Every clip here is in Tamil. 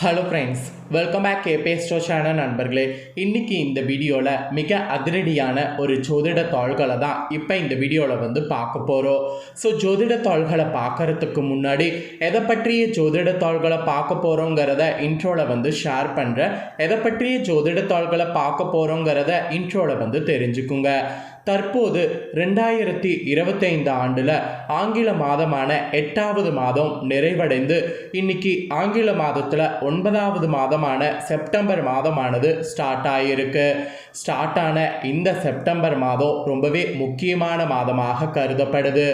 ஹலோ ஃப்ரெண்ட்ஸ் வெல்கம் பேக் கே ஸ்டோ சேனல் நண்பர்களே. இன்றைக்கி இந்த வீடியோவில் மிக அதிரடியான ஒரு ஜோதிட தாள்களை தான் இப்போ இந்த வீடியோவில் வந்து பார்க்க போகிறோம் ஸோ ஜோதிட தாள்களை பார்க்கறதுக்கு முன்னாடி எதை பற்றிய ஜோதிட தாள்களை பார்க்க போகிறோங்கிறத இன்ட்ரோவில் வந்து ஷேர் பண்ணுறேன் எதை பற்றிய ஜோதிட தாள்களை பார்க்க போகிறோங்கிறத இன்ட்ரோவில் வந்து தெரிஞ்சுக்குங்க. தற்போது ரெண்டாயிரத்தி இருபத்தைந்து ஆண்டில் ஆங்கில மாதமான எட்டாவது மாதம் நிறைவடைந்து இன்னைக்கு ஆங்கில மாதத்தில் ஒன்பதாவது மாதம் மாதமான செப்டம்பர் மாதமானது ஸ்டார்ட் ஆகியிருக்கு ஸ்டார்ட் ஆன இந்த செப்டம்பர் மாதம் ரொம்பவே முக்கியமான மாதமாக கருதப்படுது.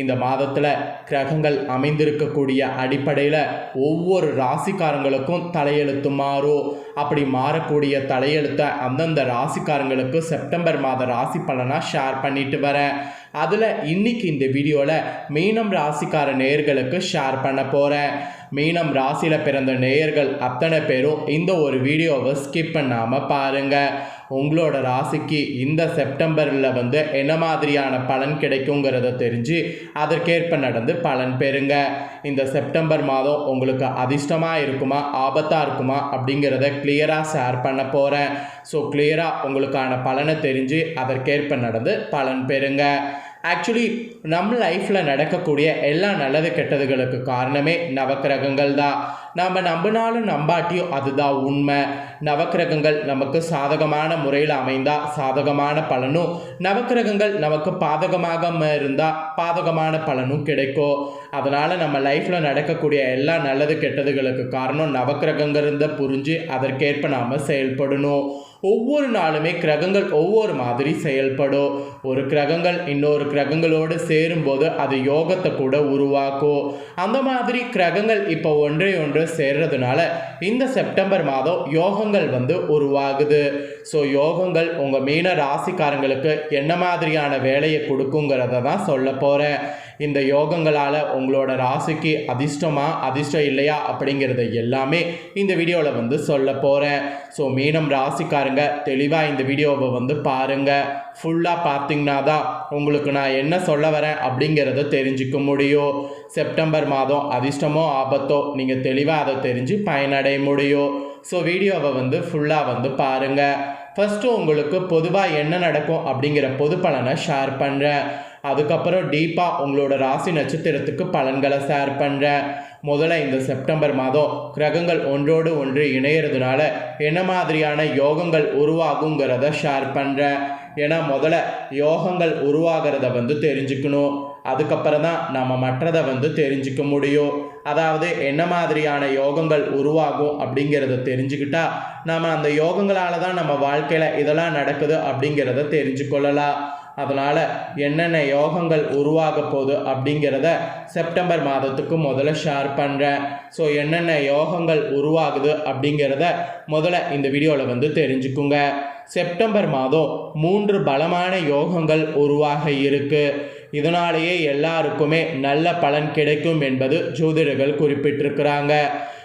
இந்த மாதத்தில் கிரகங்கள் அமைந்திருக்கக்கூடிய அடிப்படையில் ஒவ்வொரு ராசிக்காரங்களுக்கும் தலையெழுத்து மாறும். அப்படி மாறக்கூடிய தலையெழுத்தை அந்தந்த ராசிக்காரங்களுக்கு செப்டம்பர் மாத ராசி பலனாக ஷேர் பண்ணிட்டு வரேன். அதில் இன்னைக்கு இந்த வீடியோவில் மீனம் ராசிக்கார நேயர்களுக்கு ஷேர் பண்ண போகிறேன் மீனம் ராசியில் பிறந்த நேயர்கள் அத்தனை பேரும் இந்த ஒரு வீடியோவை ஸ்கிப் பண்ணாமல் பாருங்கள் உங்களோட ராசிக்கு இந்த செப்டம்பரில் வந்து என்ன மாதிரியான பலன் கிடைக்குங்கிறத தெரிஞ்சு அதற்கேற்ப நடந்து பலன் பெறுங்க. இந்த செப்டம்பர் மாதம் உங்களுக்கு அதிர்ஷ்டமாக இருக்குமா ஆபத்தாக இருக்குமா அப்படிங்கிறத கிளியராக ஷேர் பண்ண போகிறேன் ஸோ கிளியராக உங்களுக்கான பலனை தெரிஞ்சு அதற்கேற்ப நடந்து பலன் பெறுங்க. ஆக்சுவலி நம்ம லைஃப்பில் நடக்கக்கூடிய எல்லா நல்லது கெட்டதுகளுக்கு காரணமே நவக்கிரகங்கள் தான். நாம் நம்பினாலும் நம்பாட்டியும் அதுதான் உண்மை. நவக்கிரகங்கள் நமக்கு சாதகமான முறையில் அமைந்தால் சாதகமான பலனும் நவக்கிரகங்கள் நமக்கு பாதகமாக இருந்தால் பாதகமான பலனும் கிடைக்கும். அதனால் நம்ம லைஃப்பில் நடக்கக்கூடிய எல்லா நல்லது கெட்டதுகளுக்கு காரணம் நவக்கிரகங்கிறத புரிஞ்சு அதற்கேற்ப நாம் செயல்படணும். ஒவ்வொரு நாளுமே கிரகங்கள் ஒவ்வொரு மாதிரி செயல்படும். ஒரு கிரகங்கள் இன்னொரு கிரகங்களோடு சேரும்போது அது யோகத்தை கூட உருவாக்கும். அந்த மாதிரி கிரகங்கள் இப்போ ஒன்றை ஒன்று சேர்றதுனால இந்த செப்டம்பர் மாதம் யோகங்கள் வந்து உருவாகுது. ஸோ யோகங்கள் உங்கள் மீன ராசிக்காரங்களுக்கு என்ன மாதிரியான வேலையை கொடுக்குங்கிறத தான் சொல்ல போகிறேன் இந்த யோகங்களால் உங்களோட ராசிக்கு அதிர்ஷ்டமா அதிர்ஷ்டம் இல்லையா அப்படிங்கிறத எல்லாமே இந்த வீடியோவில் வந்து சொல்ல போகிறேன் ஸோ மீனம் ராசிக்காரங்க தெளிவாக இந்த வீடியோவை வந்து பாருங்கள் ஃபுல்லாக பார்த்தீங்கன்னா தான் உங்களுக்கு நான் என்ன சொல்ல வரேன் அப்படிங்கிறத தெரிஞ்சுக்க முடியும். செப்டம்பர் மாதம் அதிர்ஷ்டமோ ஆபத்தோ நீங்கள் தெளிவாக அதை தெரிஞ்சு பயனடைய முடியும். ஸோ வீடியோவை வந்து ஃபுல்லாக வந்து பாருங்கள் ஃபஸ்ட்டு உங்களுக்கு பொதுவாக என்ன நடக்கும் அப்படிங்கிற பொது பலனை ஷேர் பண்ணுறேன் அதுக்கப்புறம் டீப்பாக உங்களோட ராசி நட்சத்திரத்துக்கு பலன்களை ஷேர் பண்ணுறேன் முதல்ல இந்த செப்டம்பர் மாதம் கிரகங்கள் ஒன்றோடு ஒன்று இணையிறதுனால என்ன மாதிரியான யோகங்கள் உருவாகுங்கிறத ஷேர் பண்ணுறேன் ஏன்னா முதல்ல யோகங்கள் உருவாகிறத வந்து தெரிஞ்சுக்கணும். அதுக்கப்புறம் தான் நம்ம மற்றதை வந்து தெரிஞ்சுக்க முடியும். அதாவது என்ன மாதிரியான யோகங்கள் உருவாகும் அப்படிங்கிறத தெரிஞ்சுக்கிட்டா நம்ம அந்த யோகங்களால் தான் நம்ம வாழ்க்கையில் இதெல்லாம் நடக்குது அப்படிங்கிறத தெரிஞ்சுக்கொள்ளலாம் அதனால் என்னென்ன யோகங்கள் உருவாக போகுது அப்படிங்கிறத செப்டம்பர் மாதத்துக்கு முதல்ல ஷேர் பண்ணுறேன் ஸோ என்னென்ன யோகங்கள் உருவாகுது அப்படிங்கிறத முதல்ல இந்த வீடியோவில் வந்து தெரிஞ்சுக்குங்க. செப்டம்பர் மாதம் மூன்று பலமான யோகங்கள் உருவாக இருக்குது இதனாலேயே எல்லாருக்குமே நல்ல பலன் கிடைக்கும் என்பது ஜோதிடர்கள் குறிப்பிட்டிருக்கிறாங்க.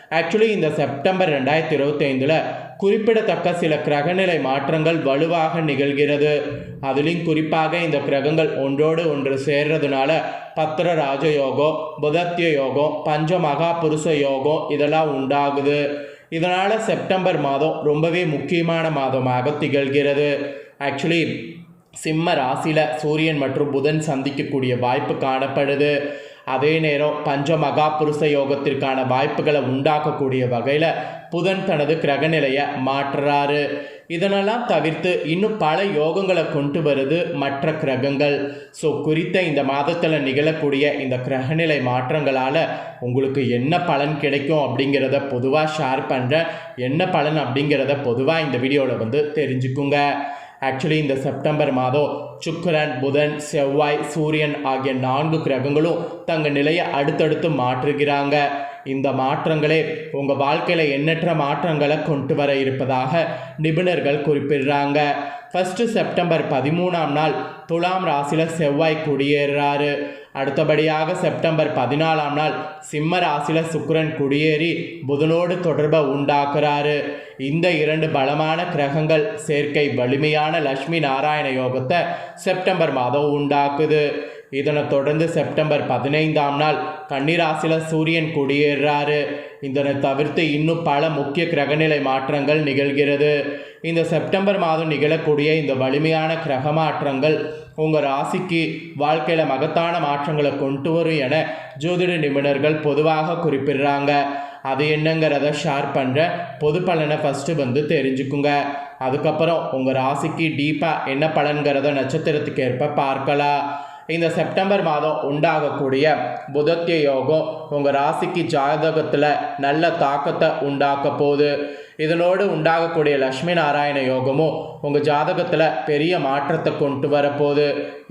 ஆக்சுவலி இந்த செப்டம்பர் ரெண்டாயிரத்தி இருபத்தைந்தில் குறிப்பிடத்தக்க சில கிரகநிலை மாற்றங்கள் வலுவாக நிகழ்கிறது. அதிலும் குறிப்பாக இந்த கிரகங்கள் ஒன்றோடு ஒன்று சேர்றதுனால பத்திர ராஜயோகம் புதத்திய யோகம் பஞ்ச மகா புருஷ யோகம் இதெல்லாம் உண்டாகுது. இதனால் செப்டம்பர் மாதம் ரொம்பவே முக்கியமான மாதமாக திகழ்கிறது. ஆக்சுவலி சிம்ம ராசியில் சூரியன் மற்றும் புதன் சந்திக்கக்கூடிய வாய்ப்பு காணப்படுது. அதே நேரம் பஞ்ச மகா புருஷ யோகத்திற்கான வாய்ப்புகளை உண்டாக்கக்கூடிய வகையில் புதன் தனது கிரகநிலையை மாற்றுறாரு. இதனெல்லாம் தவிர்த்து இன்னும் பல யோகங்களை கொண்டு வருது மற்ற கிரகங்கள். ஸோ குறித்த இந்த மாதத்தில் நிகழக்கூடிய இந்த கிரகநிலை மாற்றங்களால் உங்களுக்கு என்ன பலன் கிடைக்கும் அப்படிங்கிறத பொதுவாக ஷேர் பண்ணுறேன் என்ன பலன் அப்படிங்கிறத பொதுவாக இந்த வீடியோவில் வந்து தெரிஞ்சுக்குங்க. ஆக்சுவலி இந்த செப்டம்பர் மாதம் சுக்கரன் புதன் செவ்வாய் சூரியன் ஆகிய நான்கு கிரகங்களும் தங்கள் நிலையை அடுத்தடுத்து மாற்றுகிறாங்க. இந்த மாற்றங்களே உங்கள் வாழ்க்கையில் எண்ணற்ற மாற்றங்களை கொண்டு வர இருப்பதாக நிபுணர்கள் குறிப்பிடுறாங்க. ஃபஸ்ட்டு செப்டம்பர் பதிமூணாம் நாள் துலாம் ராசியில் செவ்வாய் குடியேறாரு. அடுத்தபடியாக செப்டம்பர் பதினாலாம் நாள் சிம்ம ராசியில் சுக்கரன் குடியேறி புதனோடு தொடர்பை உண்டாக்குறாரு. இந்த இரண்டு பலமான கிரகங்கள் சேர்க்கை வலிமையான லக்ஷ்மி நாராயண யோகத்தை செப்டம்பர் மாதம் உண்டாக்குது. இதனைத் தொடர்ந்து செப்டம்பர் பதினைந்தாம் நாள் கன்னிராசியில் சூரியன் குடியேறாரு. இதனை தவிர்த்து இன்னும் பல முக்கிய கிரகநிலை மாற்றங்கள் நிகழ்கிறது. இந்த செப்டம்பர் மாதம் நிகழக்கூடிய இந்த வலிமையான கிரக மாற்றங்கள் உங்கள் ராசிக்கு வாழ்க்கையில் மகத்தான மாற்றங்களை கொண்டு வரும் என ஜோதிட நிபுணர்கள் பொதுவாக குறிப்பிடுறாங்க. அது என்னங்கிறத ஷேர் பண்ணுற பொது பலனை ஃபஸ்ட்டு வந்து தெரிஞ்சுக்குங்க. அதுக்கப்புறம் உங்கள் ராசிக்கு டீப்பாக என்ன பலன்கிறத நட்சத்திரத்துக்கு ஏற்ப பார்க்கலாம். இந்த செப்டம்பர் மாதம் உண்டாகக்கூடிய புதத்திய யோகம் உங்கள் ராசிக்கு ஜாதகத்தில் நல்ல தாக்கத்தை உண்டாக்க போகுது. இதனோடு உண்டாகக்கூடிய லக்ஷ்மி நாராயண யோகமும் உங்கள் ஜாதகத்தில் பெரிய மாற்றத்தை கொண்டு வரப்போகுது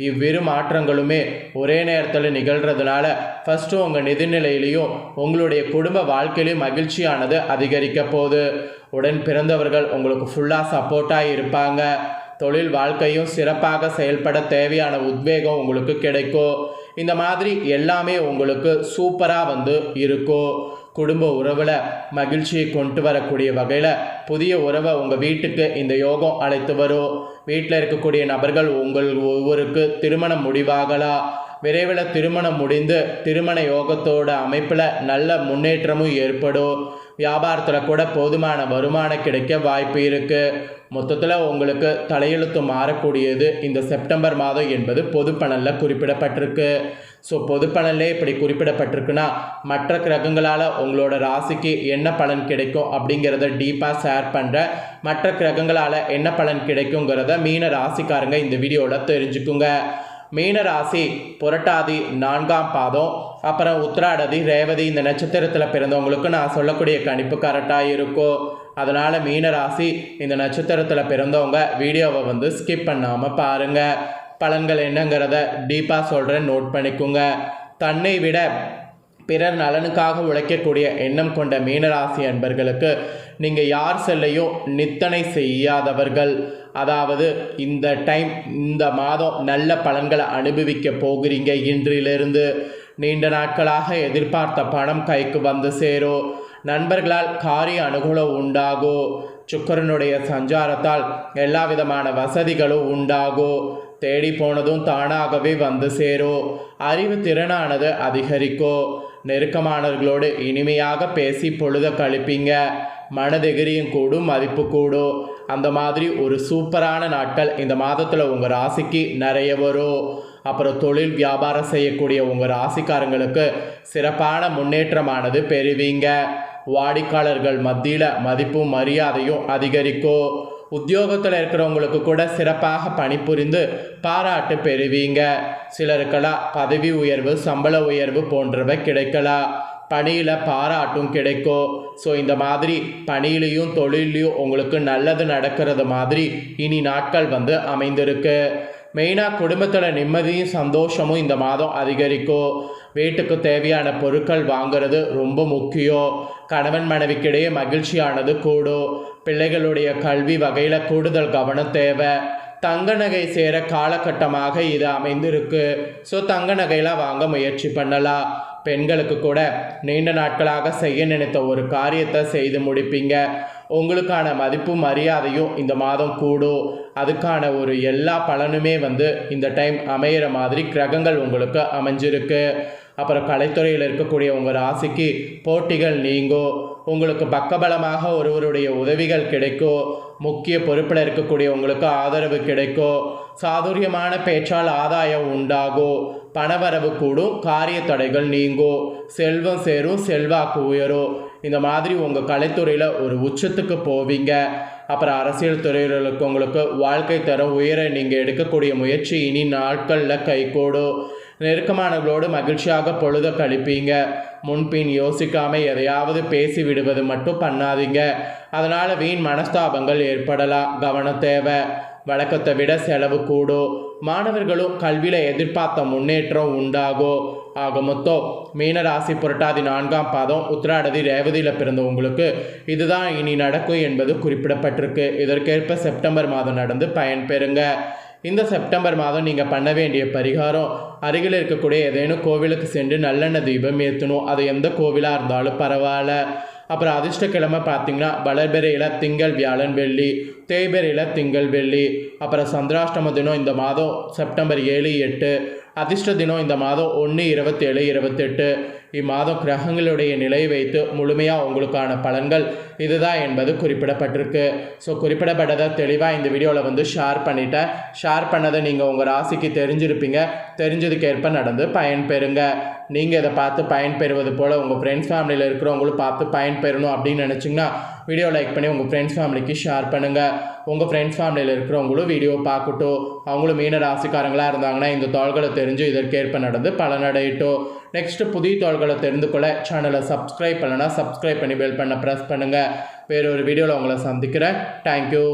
இவ்விரு மாற்றங்களுமே ஒரே நேரத்தில் நிகழ்கிறதுனால ஃபஸ்ட்டு உங்கள் நிதிநிலையிலையும் உங்களுடைய குடும்ப வாழ்க்கையிலையும் மகிழ்ச்சியானது அதிகரிக்க போகுது. உடன் பிறந்தவர்கள் உங்களுக்கு ஃபுல்லாக சப்போர்ட்டாக இருப்பாங்க. தொழில் வாழ்க்கையும் சிறப்பாக செயல்பட தேவையான உத்வேகம் உங்களுக்கு கிடைக்கும் இந்த மாதிரி எல்லாமே உங்களுக்கு சூப்பராக வந்து இருக்கும் குடும்ப உறவில் மகிழ்ச்சியை கொண்டு வரக்கூடிய வகையில் புதிய உறவை உங்கள் வீட்டுக்கு இந்த யோகம் அழைத்து வரும் வீட்டில் இருக்கக்கூடிய நபர்கள் உங்கள் ஒவ்வொருக்கு திருமணம் முடிவாகலாம் விரைவில் திருமணம் முடிந்து திருமண யோகத்தோட அமைப்பில் நல்ல முன்னேற்றமும் ஏற்படும் வியாபாரத்தில் கூட போதுமான வருமானம் கிடைக்க வாய்ப்பு இருக்குது மொத்தத்தில் உங்களுக்கு தலையெழுத்து மாறக்கூடியது இந்த செப்டம்பர் மாதம் என்பது பொதுப்பணலில் குறிப்பிடப்பட்டிருக்கு. ஸோ பொதுப்பணலே இப்படி குறிப்பிடப்பட்டிருக்குன்னா மற்ற கிரகங்களால் உங்களோட ராசிக்கு என்ன பலன் கிடைக்கும் அப்படிங்கிறத டீப்பாக ஷேர் பண்ணுற மற்ற கிரகங்களால் என்ன பலன் கிடைக்குங்கிறத மீன ராசிக்காரங்க இந்த வீடியோவில் தெரிஞ்சுக்குங்க. மீன ராசி புரட்டாதி நான்காம் பாதம் அப்புறம் உத்திராடதி ரேவதி இந்த நட்சத்திரத்தில் பிறந்தவங்களுக்கு நான் சொல்லக்கூடிய கணிப்பு கரெக்டாக இருக்கும் அதனால் மீன ராசி இந்த நட்சத்திரத்தில் பிறந்தவங்க வீடியோவை வந்து ஸ்கிப் பண்ணாமல் பாருங்கள் பலன்கள் என்னங்கிறத டீப்பாக சொல்கிறேன் நோட் பண்ணிக்கோங்க. தன்னை விட பிறர் நலனுக்காக உழைக்கக்கூடிய எண்ணம் கொண்ட மீனராசி அன்பர்களுக்கு நீங்கள் யார் செல்லையும் நித்தனை செய்யாதவர்கள். அதாவது இந்த டைம் இந்த மாதம் நல்ல பலன்களை அனுபவிக்க போகிறீங்க இன்றிலிருந்து. நீண்ட நாட்களாக எதிர்பார்த்த பணம் கைக்கு வந்து சேரும் நண்பர்களால் காரிய அனுகூலம் உண்டாகும் சுக்கரனுடைய சஞ்சாரத்தால் எல்லா விதமான வசதிகளும் உண்டாகும் தேடி போனதும் தானாகவே வந்து சேரும் அறிவு திறனானது அதிகரிக்கும் நெருக்கமானவர்களோடு இனிமையாக பேசி பொழுத கழிப்பீங்க. மனதெகிரியும் கூடும் மதிப்பு கூடும் அந்த மாதிரி ஒரு சூப்பரான நாட்கள் இந்த மாதத்தில் உங்கள் ராசிக்கு நிறைய வரும். அப்புறம் தொழில் வியாபாரம் செய்யக்கூடிய உங்கள் ராசிக்காரங்களுக்கு சிறப்பான முன்னேற்றமானது பெறுவீங்க. வாடிக்கையாளர்கள் மத்தியில் மதிப்பும் மரியாதையும் அதிகரிக்கும் உத்தியோகத்தில் இருக்கிறவங்களுக்கு கூட சிறப்பாக பணிபுரிந்து பாராட்டு பெறுவீங்க. சிலருக்கெல்லாம் பதவி உயர்வு சம்பள உயர்வு போன்றவை கிடைக்கலாம். பணியில் பாராட்டும் கிடைக்கும் ஸோ இந்த மாதிரி பணியிலையும் தொழிலையும் உங்களுக்கு நல்லது நடக்கிறது மாதிரி இனி நாட்கள் வந்து அமைந்திருக்கு. மெயினாக குடும்பத்தில் நிம்மதியும் சந்தோஷமும் இந்த மாதம் அதிகரிக்கும். வீட்டுக்கு தேவையான பொருட்கள் வாங்குறது ரொம்ப முக்கியம். கணவன் மனைவிக்கிடையே மகிழ்ச்சியானது கூடும். பிள்ளைகளுடைய கல்வி வகையில் கூடுதல் கவனம் தேவை. தங்க நகை சேர காலகட்டமாக இது அமைந்திருக்கு. ஸோ தங்க நகையெல்லாம் வாங்க முயற்சி பண்ணலாம். பெண்களுக்கு கூட நீண்ட நாட்களாக செய்ய நினைத்த ஒரு காரியத்தை செய்து முடிப்பீங்க. உங்களுக்கான மதிப்பும் மரியாதையும் இந்த மாதம் கூடும். அதுக்கான ஒரு எல்லா பலனுமே வந்து இந்த டைம் அமையிற மாதிரி கிரகங்கள் உங்களுக்கு அமைஞ்சிருக்கு. அப்புறம் கலைத்துறையில் இருக்கக்கூடிய உங்கள் ராசிக்கு போட்டிகள் நீங்கும் உங்களுக்கு பக்கபலமாக ஒருவருடைய உதவிகள் கிடைக்கும் முக்கிய பொறுப்பில் இருக்கக்கூடிய உங்களுக்கு ஆதரவு கிடைக்கும் சாதுரியமான பேச்சால் ஆதாயம் உண்டாகும் பணவரவு கூடும் காரிய தடைகள் நீங்கும் செல்வம் சேரும் செல்வாக்கு உயரும் இந்த மாதிரி உங்கள் கலைத்துறையில் ஒரு உச்சத்துக்கு போவீங்க. அப்புறம் அரசியல் துறையில் இருக்கவங்களுக்கு வாழ்க்கை தரம் உயர நீங்கள் எடுக்கக்கூடிய முயற்சி இனி நாட்களில் கைகூடும் நெருக்கமானவர்களோடு மகிழ்ச்சியாக பொழுத கழிப்பீங்க. முன்பின் யோசிக்காமல் எதையாவது பேசி விடுவது மட்டும் பண்ணாதீங்க. அதனால் வீண் மனஸ்தாபங்கள் ஏற்படலாம். கவனம் தேவை. வழக்கத்தை விட செலவு கூடும் மாணவர்களும் கல்வியில் எதிர்பார்த்த முன்னேற்றம் உண்டாகும் ஆக மொத்தம் மீனராசி புரட்டாதி நான்காம் பாதம் உத்திராடதி ரேவதியில் பிறந்த உங்களுக்கு இதுதான் இனி நடக்கும் என்பது குறிப்பிடப்பட்டிருக்கு. இதற்கேற்ப செப்டம்பர் மாதம் நடந்து பயன்பெறுங்க இந்த செப்டம்பர் மாதம் நீங்கள் பண்ண வேண்டிய பரிகாரம் அருகில் இருக்கக்கூடிய ஏதேனும் கோவிலுக்கு சென்று நல்லெண்ணெய் தீபம் ஏற்றணும் அது எந்த கோவிலாக இருந்தாலும் பரவாயில்ல. அப்புறம் அதிர்ஷ்டக்கிழமை பார்த்தீங்கன்னா வளர்பிறையில் திங்கள் வியாழன் வெள்ளி தேய்பெரியில் திங்கள் வெள்ளி. அப்புறம் சந்திராஷ்டம தினம் இந்த மாதம் செப்டம்பர் ஏழு எட்டு. அதிர்ஷ்ட தினம் இந்த மாதம் ஒன்று இருபத்தேழு இருபத்தெட்டு. இம்மாதம் கிரகங்களுடைய நிலை வைத்து முழுமையாக உங்களுக்கான பலன்கள் இதுதான் என்பது குறிப்பிடப்பட்டிருக்கு. ஸோ குறிப்பிடப்பட்டதை தெளிவாக இந்த வீடியோவில் வந்து ஷேர் பண்ணிட்டேன். ஷேர் பண்ணதை நீங்கள் உங்கள் ராசிக்கு தெரிஞ்சிருப்பீங்க. தெரிஞ்சதுக்கேற்ப நடந்து பயன்பெறுங்க நீங்கள் இதை பார்த்து பயன்பெறுவது போல் உங்கள் ஃப்ரெண்ட்ஸ் ஃபேமிலியில் இருக்கிறவங்களும் பார்த்து பயன்பெறணும் அப்படின்னு நினச்சிங்கன்னா வீடியோ லைக் பண்ணி உங்கள் ஃப்ரெண்ட்ஸ் ஃபேமிலிக்கு ஷேர் பண்ணுங்கள் உங்கள் ஃப்ரெண்ட்ஸ் ஃபேமிலியில் இருக்கிறவங்களும் வீடியோ பார்க்கட்டும் அவங்களும் மீன ராசிக்காரங்களாக இருந்தாங்கன்னா இந்த தாள்களை தெரிஞ்சு இதற்கேற்ப நடந்து பலனடையட்டும். நெக்ஸ்ட்டு புதிய தாள்களை தெரிந்து கொள்ள சேனலை சப்ஸ்கிரைப் பண்ணலன்னா சப்ஸ்கிரைப் பண்ணி பெல் பண்ண ப்ரெஸ் பண்ணுங்கள் வேறொரு வீடியோவில் உங்களை சந்திக்கிறேன். தேங்க்யூ